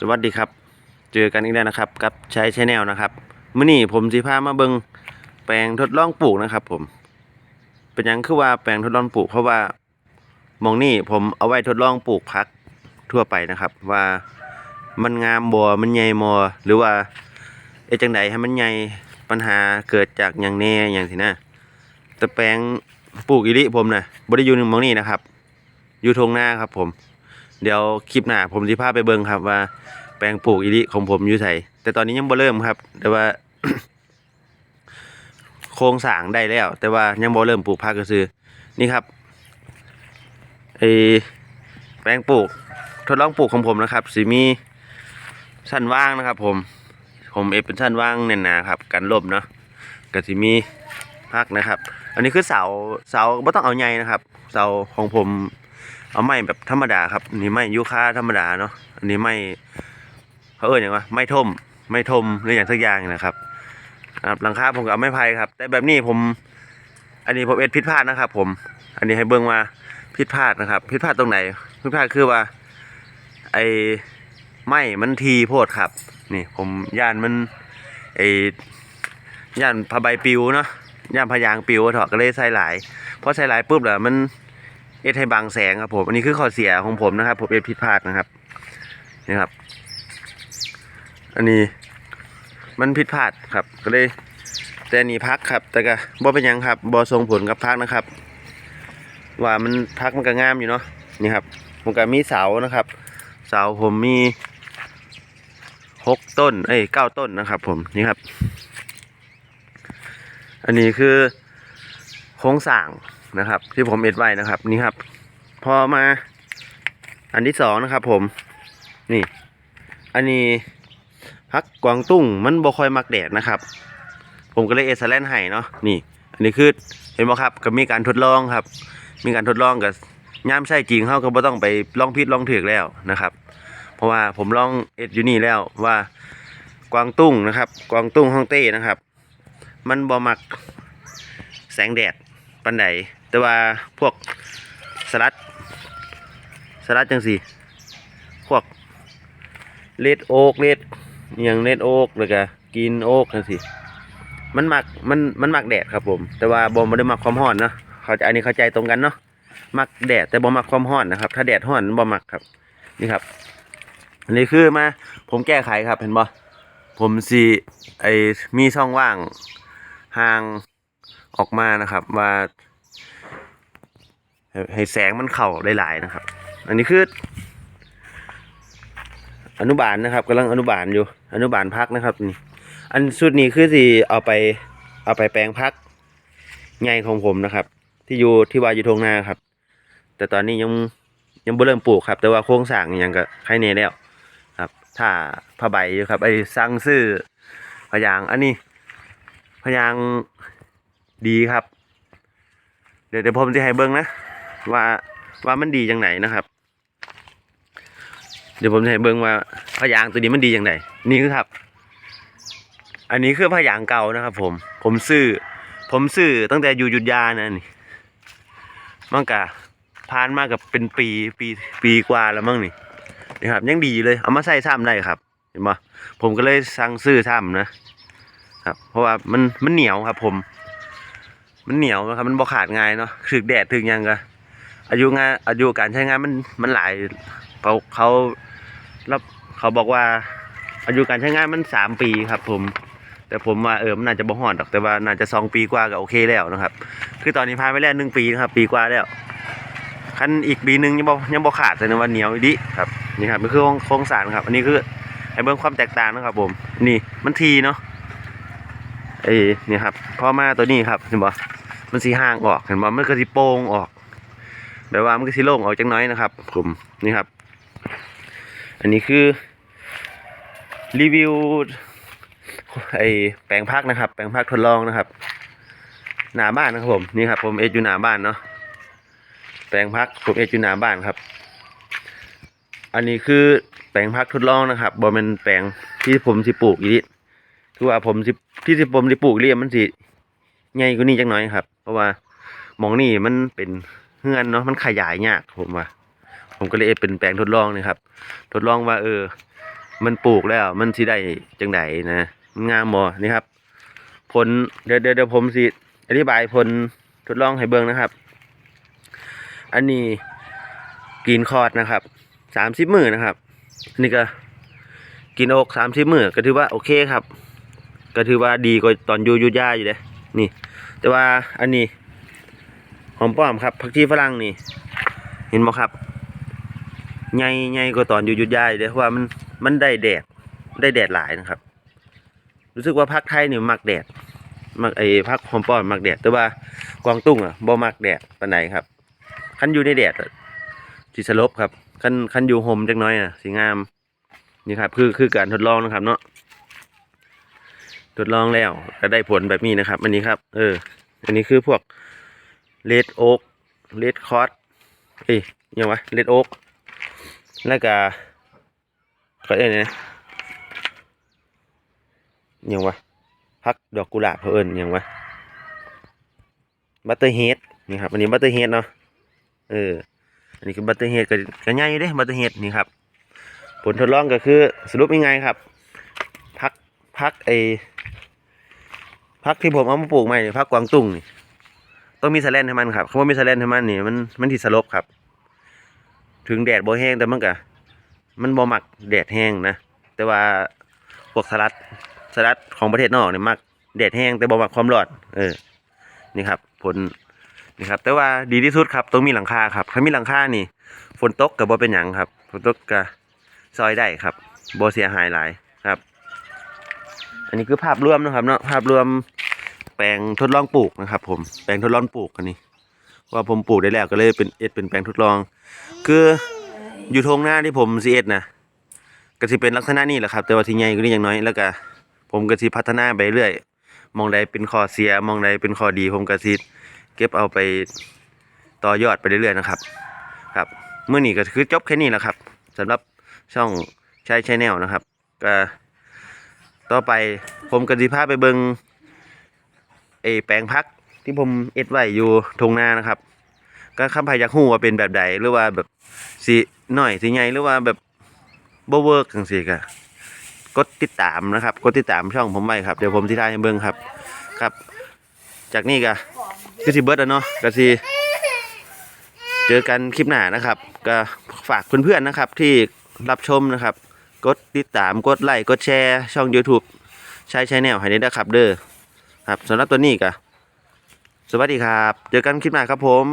สวัสดีครับ เจอกันอีกแล้วนะครับ กับใช้ชแนลนะครับมื้อนี้ผมสิพามาเบิงแปลงทดลองปลูกนะครับ ผม เป็นยังคือว่าแปลงทดลองปลูก เพราะว่ามองนี่ผมเอาไว้ทดลองปลูกพักทั่วไปนะครับ ว่ามันงามบ่มันใหญ่บ่หรือว่าเอ๊ะจังไดให้มันใหญ่ปัญหาเกิดจากหยังแน่อย่างสินะแต่แปลงปลูกอีหลิผมนะบ่ได้อยู่ในหมองนี่นะครับ อยู่ทงหน้าครับผม เดี๋ยวคลิปหน้าผมสิพาไปเบิ่งครับว่า แปลงปลูกอีหลิของผมอยู่ไสแต่ตอนนี้ยังบ่เริ่มครับ แต่ว่า โครงสร้างได้แล้ว แต่ว่ายังบ่เริ่มปลูกพักก็คือนี่ครับไอแปลงปลูก ทดลองปลูกของผมนะครับสิมีชั้นว่างนะครับ ผม ผมเอฟเป็นชั้นว่างเน่นหนาครับกันลมเนาะก็สิมีพักนะครับ อันนี้คือเสาเสาไม่ต้องเอาใหญ่นะครับ เสาของผม เอาไม้แบบธรรมดาครับอันนี่ไม้ยูคาธรรมดาเนาะอันนี้ไม้เขาเอ่ยอย่างว่าไม้ท่มไม้ท่มหรืออย่างสักอย่างนะครับครับหลังคาผมก็เอาไม้ไผ่ครับ แต่แบบนี้ผม อันนี้ผมเอ็ดผิดพลาดนะครับ ผม อันนี้ให้เบิ่งว่าผิดพลาดนะครับผิดพลาดตรงไหนผิดพลาดคือว่า ไอ้ไม้มันทีโพดครับ นี่ผมย่านมันไอ้ย่านผ้าใบปิวเนาะย่านพยางปิวเถอะก็เลยใส่หลายพอใส่หลายปุ๊บแล้วมัน เอ็ดให้บางแสงครับผม อันนี้คือข้อเสียของผมนะครับ ผมเอ็ดผิดพลาดนะครับนี่ครับ อันนี้มันผิดพลาดครับ ก็เลยแต่นนี้พักครับ แต่ก็บ่เป็นยังครับบ่ส่งผลกับพักนะครับ ว่ามันพักมันก็งามอยู่เนาะนี่ครับผมก็มีเสานะครับ เสาผมมีหกต้น เอ้ยเก้าต้นนะครับ ผมนี่ครับ อันนี้คือโครงสร้าง นะครับ ที่ผมเอ็ดไว้นะครับ นี่ครับ พอมา อันที่สองนะครับผม นี่ อันนี้พักกวางตุ้งมันบ่ค่อยมักแดดนะครับ ผมก็เลยเอสแลนให้เนาะนี่ อันนี้คือเห็นไหมครับก็มีการทดลองครับ มีการทดลองกับย่ามใช่จริงเขาก็บ่ต้องไปลองพิษลองถือแล้วนะครับ เพราะว่าผมลองเอ็ดอยู่นี่แล้วว่ากวางตุ้งนะครับ กวางตุ้งฮ่องเต้นะครับ มันบ่มักแสงแดด ปันไดแต่ว่าพวกสลัด สลัดจังสีพวกเลดโอ๊กเลดอย่างเลดโอ๊กแล้วก็กินโอ๊กจังสีมันมักมันมันมักแดดครับผม แต่ว่าบอมไม่ได้มักความร้อนเนาะเขาใจอันนี้เข้าใจตรงกันเนาะมักแดดแต่บอมักความร้อนนะครับ ถ้าแดดร้อนบอมักครับ นี่ครับอันนี้คือมาผมแก้ไขครับเห็นบ่ผมสีไอมีช่องว่างห่าง ออกมานะครับว่า ให้แสงมันเข้าหลายๆนะครับ อันนี้คืออนุบาลนะครับกำลังอนุบาลอยู่ อนุบาลพักนะครับนี่อันสุดนี้คือสิเอาไปเอาไปแปลงพักใหญ่ของผมนะครับ ที่อยู่ที่วาอยู่ทงนาครับ แต่ตอนนี้ยังยังบ่เริ่มปลูกครับ แต่ว่าโครงสร้างยังก็ใครเน่แล้วครับ ถ้าผ้าใบอยู่ครับไอ้สร้างซื้อพยางค์อันนี้พยางค์ ดีครับ เดี๋ยวเดี๋ยวผมจะให้เบิ้งนะว่าว่ามันดีจังไหนนะครับ เดี๋ยวผมจะให้เบิ้งว่าพยางตัวนี้มันดีจังไหนนี่คือครับ อันนี้คือพยางเก่านะครับ ผม ผมซื้อ ผมซื้อตั้งแต่อยู่อยุทธยานะนี่มันกะผ่านมากับเป็นปีปีปีกว่าแล้วมั้งนี่นี่ครับยังดีเลยเอามาใส่ซ้ำได้ครับ เห็นปะผมก็เลยสั่งซื้อซ้ำนะครับ เพราะว่ามันมันเหนียวครับ ผม มันเหนียวนะครับ มันบ่ขาดง่ายเนาะถึกแดดถึกยังก็อายุงานอายุการใช้งานมันมันหลายเขาเขาเขาบอกว่า อายุการใช้งานมันสามปีครับ ผม แต่ผมว่าเออมันน่าจะบ่ฮอดดอกแต่ว่าน่าจะสองปีกว่าก็โอเคแล้วนะครับ คือตอนนี้ผ่าไปแล้วหนึ่งปีนะครับ ปีกว่าแล้วคันอีกปีหนึ่งยังบ่ยังบ่ขาดแต่ในว่าเหนียวดีครับนี่ครับนี่คือโครงสร้างครับ อันนี้คือให้เบิ่งความแตกต่างนะครับ ผม นี่มันทีเนาะ ไอ้นี่ครับพ่อมาตัวนี้ครับเห็นบ่มันสีห่างออกเห็นบ่มันก็สีโป่งออกแบบว่ามันก็สีโล่งออกจังน้อยนะครับ ผมนี่ครับ อันนี้คือรีวิวไอ้แปลงพักนะครับ แปลงพักทดลองนะครับ หน้าบ้านนะครับผมนี่ครับ ผมเอดอยู่หน้าบ้านเนาะแปลงพักผมเอดอยู่หน้าบ้านครับ อันนี้คือแปลงพักทดลองนะครับบ่เป็นแปลงที่ผมสิปลูกอีกือว่าผมสิที่สิผมสิปลูกเรียมมันสิใหญ่กว่านี้จังน้อยครับ เพราะว่ามองนี่มันเป็นเฮือนเนาะมันขยายยากผมว่า ผมก็เลยเป็นแปลงทดลองนี่ครับ ทดลองว่า เออ มันปลูกแล้วมันสิได้จังไดนะมันงามบ่นี่ครับ ผลเดี๋ยวเดี๋ยวผมสิอธิบายผลทดลองให้เบิ่งนะครับ อันนี้กรีนคอร์ดนะครับสามสิบมือนะครับ นี่ก็กินอกสามสิบมือก็ถือว่าโอเคครับ ก็ถือว่าดีกว่าตอนอยู่ยุย่าอยู่เลยนี่ แต่ว่าอันนี้หอมป้อมครับผักชีฝรั่งนี่ เห็นบ่ครับใหญ่ใหญ่กว่าตอนอยู่ยุย่าอยู่เลยเพราะว่ามันมันได้แดดได้แดดหลายนะครับ รู้สึกว่าภาคไทยนี่มักแดดมักไอ้พักหอมป้อมมักแดด แต่ว่ากวางตุ้งอะบ่มักแดดปานไหนครับคันอยู่ในแดดสิสลบครับคันคันอยู่ห่มจักน้อยอะสิงามนี่ครับคือคือการทดลองนะครับเนาะ ทดลองแล้วก็ได้ผลแบบนี้นะครับ อันนี้ครับ เออ อันนี้คือพวกเลดโอ๊กเลดคอร์สเอ้ยยังวะเลดโอ๊กแล้วก็เขาเรียนะยังวะพักดอกกุหลาบเพอเอิญยังวะบัตเตอร์เฮดนี่ครับ อันนี้บัตเตอร์เฮดเนาะเออ อันนี้คือบัตเตอร์เฮดก็ก็ง่ายอยู่เด้บัตเตอร์เฮดนี่ครับ ผลทดลองก็คือสรุปยังไงครับ พักพักไอ พักที่ผมเอามาปลูกใหม่นี่พักกวางตุ้งนี่ต้องมีสแลนให้มันครับคำว่ามีสแลนให้มันนี่มันมันที่สลบครับ ถึงแดดบ่แห้งแต่มันก็มันบ่มักแดดแห้งนะแต่ว่าพวกสลัดสลัดของประเทศนอกเนี่ยมักแดดแห้งแต่บ่มักความร้อนเออ นี่ครับ ผลนี่ครับ แต่ว่าดีที่สุดครับต้องมีหลังคาครับ ถ้ามีหลังคานี่ ฝนตกก็บ่เป็นหยังครับฝนตกก็ซอยได้ครับบ่เสียหายหลายครับ อันนี้คือภาพรวมนะครับเนาะภาพรวมแปลงทดลองปลูกนะครับ ผมแปลงทดลองปลูกอันนี้ว่าผมปลูกได้แล้วก็เลยเป็นเอ็ดเป็นแปลงทดลอง คืออยู่ทงหน้าที่ผมซีเอ็ดนะก็สิเป็นลักษณะนี้แหละครับ แต่ว่าที่ใหญ่กว่านี้อย่างน้อยแล้วก็ผมก็สิพัฒนาไปเรื่อย มองใดเป็นข้อเสีย มองใดเป็นข้อดีผมก็สิเก็บเอาไปต่อยอดไปเรื่อยๆนะครับ ครับเมื่อนี้ก็คือจบแค่นี้แหละครับสำหรับช่องใช้ชแนลนะครับก็ ต่อไปผมก็สิพาไปเบิงไอแปลงพักที่ผมเอ็ดไว้อยู่ทงนานะครับ ก็คำพายักหูว่าเป็นแบบใดหรือว่าแบบสีหน่อยสีใหญ่หรือว่าแบบบ่เวิร์กจังซี่ก็กดติดตามนะครับกดติดตามช่องผมไว้ครับเดี๋ยวผมที่ทายให้เบิ่งครับ ครับ จากนี้ก็ก็สิเบิร์ดแล้วเนาะก็สิเจอกันคลิปหน้านะครับ ก็ฝากเพื่อนๆนะครับที่รับชมนะครับ กดติดตามกดไลค์กดแชร์ช่อง YouTube ใช้ใช้แนวให้ได้นะครับเด้อครับสำหรับตัวนี้ก็สวัสดีครับ เจอกันคลิปหน้าครับผม